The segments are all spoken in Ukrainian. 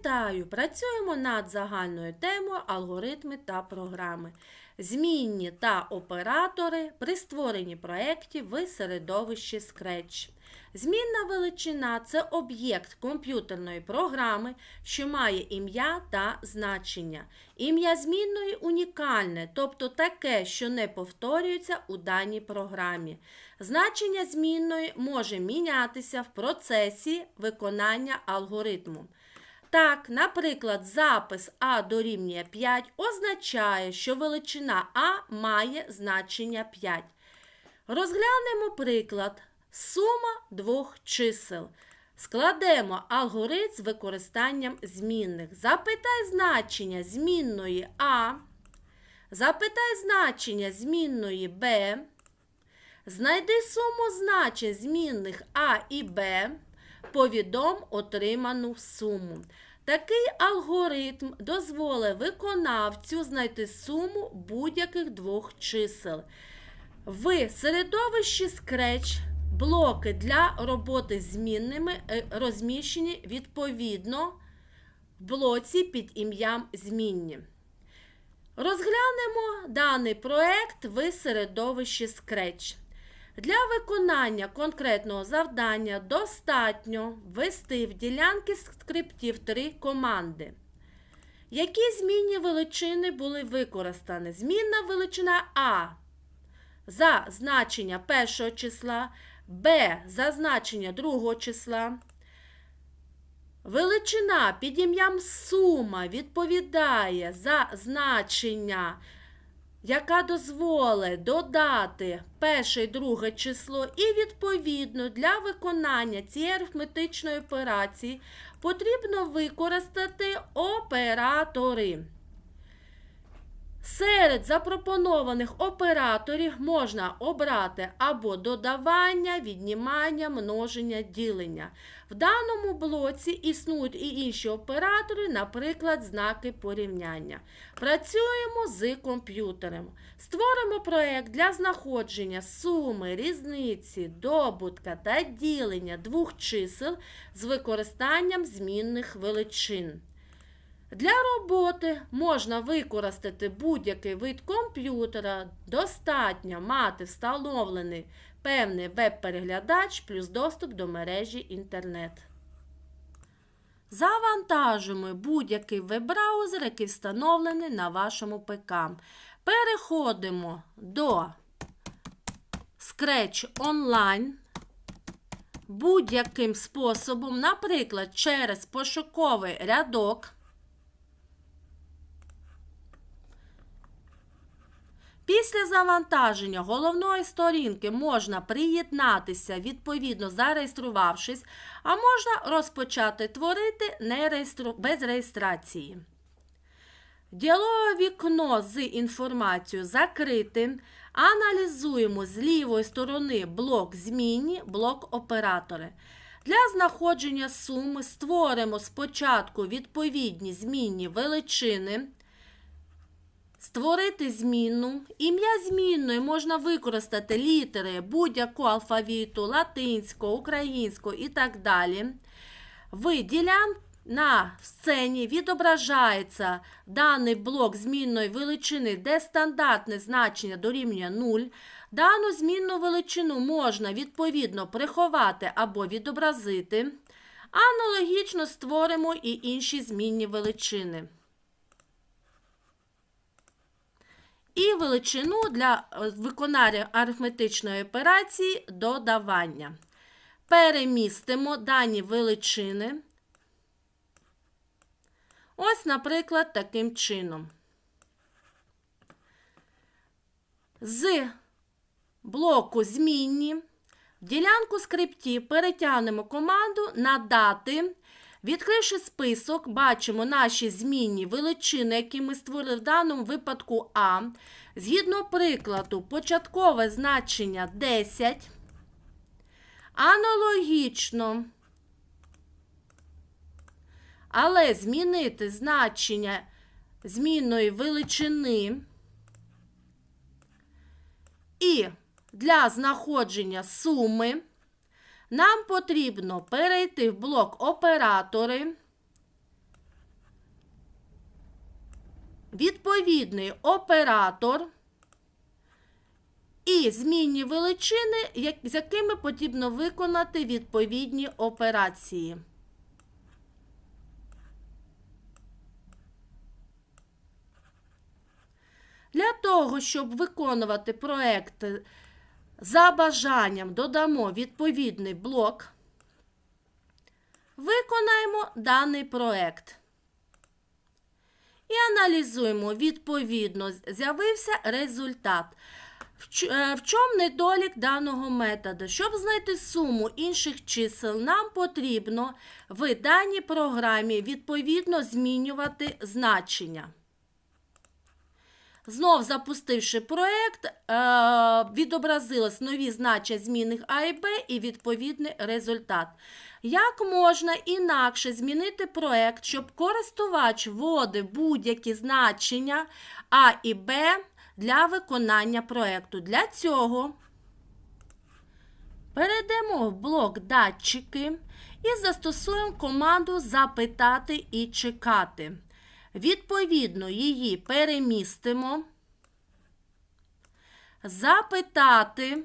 Вітаю! Працюємо над загальною темою алгоритми та програми. Змінні та оператори при створенні проєктів в середовищі Scratch. Змінна величина це об'єкт комп'ютерної програми, що має ім'я та значення. Ім'я змінної унікальне, тобто таке, що не повторюється у даній програмі. Значення змінної може мінятися в процесі виконання алгоритму. Так, наприклад, запис А дорівнює 5 означає, що величина А має значення 5. Розглянемо приклад. Сума двох чисел. Складемо алгоритм з використанням змінних. Запитай значення змінної А. Запитай значення змінної Б. Знайди суму значень змінних А і Б. Повідом отриману суму. Такий алгоритм дозволить виконавцю знайти суму будь-яких двох чисел. В середовищі Scratch блоки для роботи змінними е, розміщені відповідно в блоці під ім'ям змінні. Розглянемо даний проект в середовищі Scratch. Для виконання конкретного завдання достатньо ввести в ділянки скриптів три команди. Які змінні величини були використані? Змінна величина А за значення першого числа, Б за значення другого числа. Величина під ім'ям сума відповідає за значення яка дозволить додати перше і друге число, і, відповідно, для виконання цієї арифметичної операції потрібно використати оператори. Серед запропонованих операторів можна обрати або додавання, віднімання, множення, ділення. В даному блоці існують і інші оператори, наприклад, знаки порівняння. Працюємо з комп'ютером. Створимо проєкт для знаходження суми, різниці, добутка та ділення двох чисел з використанням змінних величин. Для роботи можна використати будь-який вид комп'ютера, достатньо мати встановлений певний веб-переглядач плюс доступ до мережі інтернет. Завантажуємо будь-який веб-браузер, який встановлений на вашому ПК. Переходимо до Scratch Online. Будь-яким способом, наприклад, через пошуковий рядок. Після завантаження головної сторінки можна приєднатися, відповідно зареєструвавшись, а можна розпочати творити без реєстрації. Діалогове вікно з інформацією закритим. Аналізуємо з лівої сторони блок змінні, блок оператори. Для знаходження суми створимо спочатку відповідні змінні величини. Створити змінну. Ім'я змінної можна використати літери будь-якого алфавіту, латинського, українського і так далі. В ділян на сцені відображається даний блок змінної величини, де стандартне значення дорівнює 0. Дану змінну величину можна відповідно приховати або відобразити. Аналогічно створимо і інші змінні величини. І величину для е, виконання арифметичної операції додавання. Перемістимо дані величини. Ось, наприклад, таким чином. З блоку змінні в ділянку скриптів перетягнемо команду надати Відкривши список, бачимо наші змінні величини, які ми створили в даному випадку А. Згідно прикладу, початкове значення 10. Аналогічно. Але змінити значення змінної величини. І для знаходження суми. Нам потрібно перейти в блок оператори. відповідний оператор і змінні величини, з якими потрібно виконати відповідні операції. Для того, щоб виконувати проект за бажанням, додамо відповідний блок. Виконаємо даний проект. І аналізуємо, відповідно, з'явився результат. Е, В чому недолік даного методу? Щоб знайти суму інших чисел, нам потрібно в даній програмі відповідно змінювати значення. Знов запустивши проєкт, е, відобразились нові значення змінних А і Б і відповідний результат. Як можна інакше змінити проєкт, щоб користувач вводив будь-які значення А і Б для виконання проєкту? Для цього перейдемо в блок датчики і застосуємо команду запитати і чекати. Відповідно, її перемістимо. Запитати.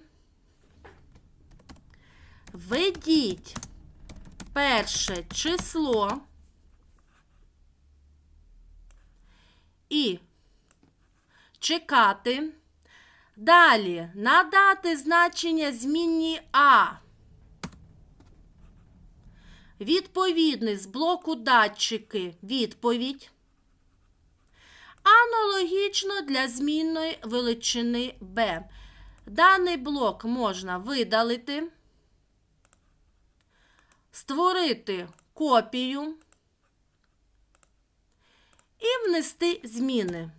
Введіть перше число і чекати. Далі надати значення змінні А. Відповідний з блоку датчики відповідь. Аналогічно для змінної величини b. Даний блок можна видалити, створити копію і внести зміни.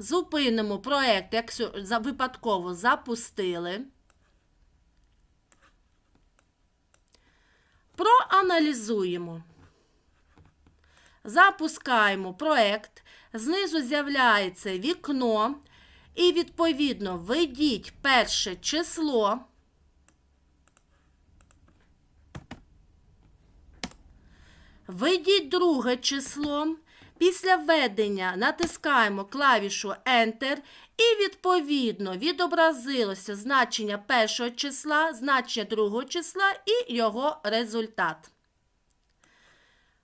Зупинимо проєкт, якщо випадково запустили. Проаналізуємо. Запускаємо проєкт. Знизу з'являється вікно. І, відповідно, введіть перше число. Введіть друге число. Після введення натискаємо клавішу Enter і відповідно відобразилося значення першого числа, значення другого числа і його результат.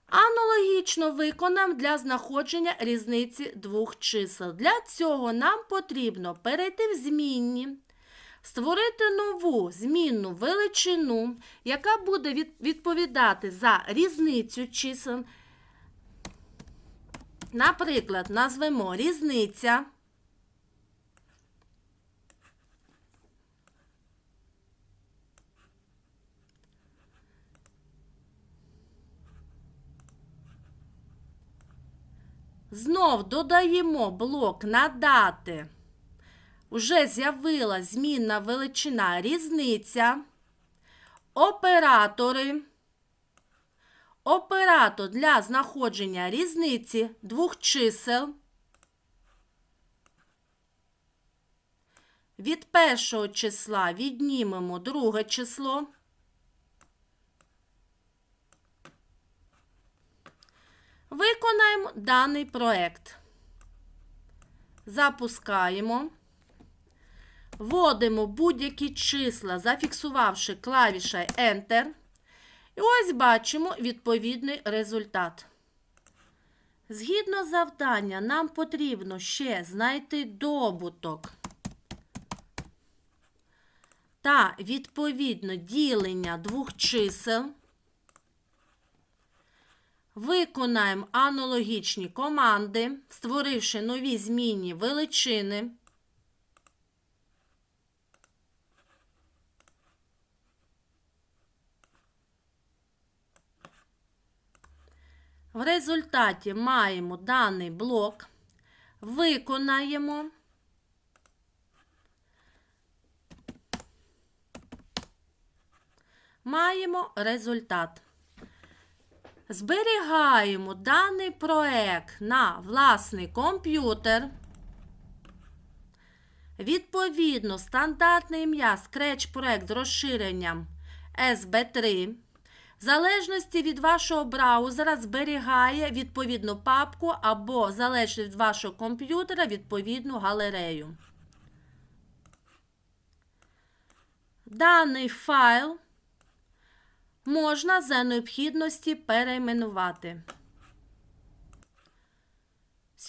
Аналогічно виконаємо для знаходження різниці двох чисел. Для цього нам потрібно перейти в змінні, створити нову змінну величину, яка буде відповідати за різницю чисел. Наприклад, назвемо різниця. Знов додаємо блок надати. Уже з'явила змінна величина різниця. Оператори. Оператор для знаходження різниці двох чисел. Від першого числа віднімемо друге число. Виконаємо даний проект. Запускаємо. Вводимо будь-які числа, зафіксувавши клавішою Enter. І ось бачимо відповідний результат. Згідно завдання, нам потрібно ще знайти добуток та відповідно ділення двох чисел. Виконаємо аналогічні команди, створивши нові змінні величини. В результаті маємо даний блок, виконаємо. Маємо результат. Зберігаємо даний проект на власний комп'ютер. Відповідно, стандартне ім'я Scratch проект з розширенням SB3 в залежності від вашого браузера зберігає відповідну папку або в залежності від вашого комп'ютера відповідну галерею. Даний файл можна за необхідності перейменувати.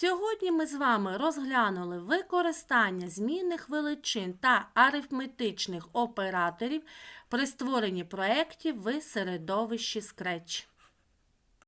Сьогодні ми з вами розглянули використання змінних величин та арифметичних операторів при створенні проєктів в середовищі Scratch.